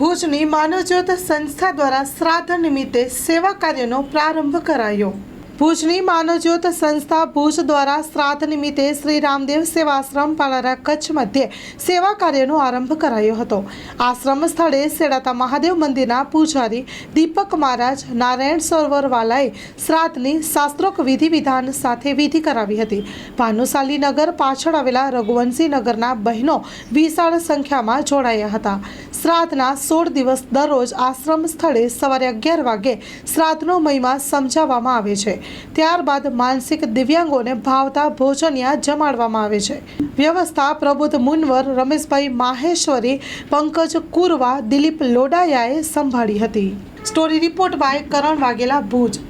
ભુજની માનવજ્યોત સંસ્થા દ્વારા શ્રાદ્ધ નિમિત્તે સેવા કાર્યનો પ્રારંભ કરાયો. ભુજની માનવજ્યોત સંસ્થા ભુજ દ્વારા શ્રાદ્ધ નિમિત્તે શ્રી રામદેવ સેવાશ્રમ પાલારા કચ્છ મધ્યે સેવા કાર્યનો આરંભ કરાયો હતો. આશ્રમ સ્થળે સેડાતા મહાદેવ મંદિરના પૂજારી દીપક મહારાજ, નારાયણ સરોવર વાલાએ શ્રાદ્ધની શાસ્ત્રોક વિધિ વિધાન સાથે વિધિ કરાવી હતી. ભાનુશાલી નગર પાછળ આવેલા રઘુવંશી નગરના બહેનો વિશાળ સંખ્યામાં જોડાયા હતા. શ્રાદ્ધના સોળ દિવસ દરરોજ આશ્રમ સ્થળે સવારે અગિયાર વાગે શ્રાદ્ધનો મહિમા સમજાવવામાં આવે છે. ત્યારબાદ માનસિક દિવ્યાંગોને ભાવતા ભોજનિયા જમાડવામાં આવે છે. વ્યવસ્થા પ્રબુદ્ધ મુનવર રમેશભાઈ માહેશ્વરી, પંકજ કુરવા, દિલીપ લોડાયાએ સંભાળી હતી. Story report by Karan Vaghela Bhuj.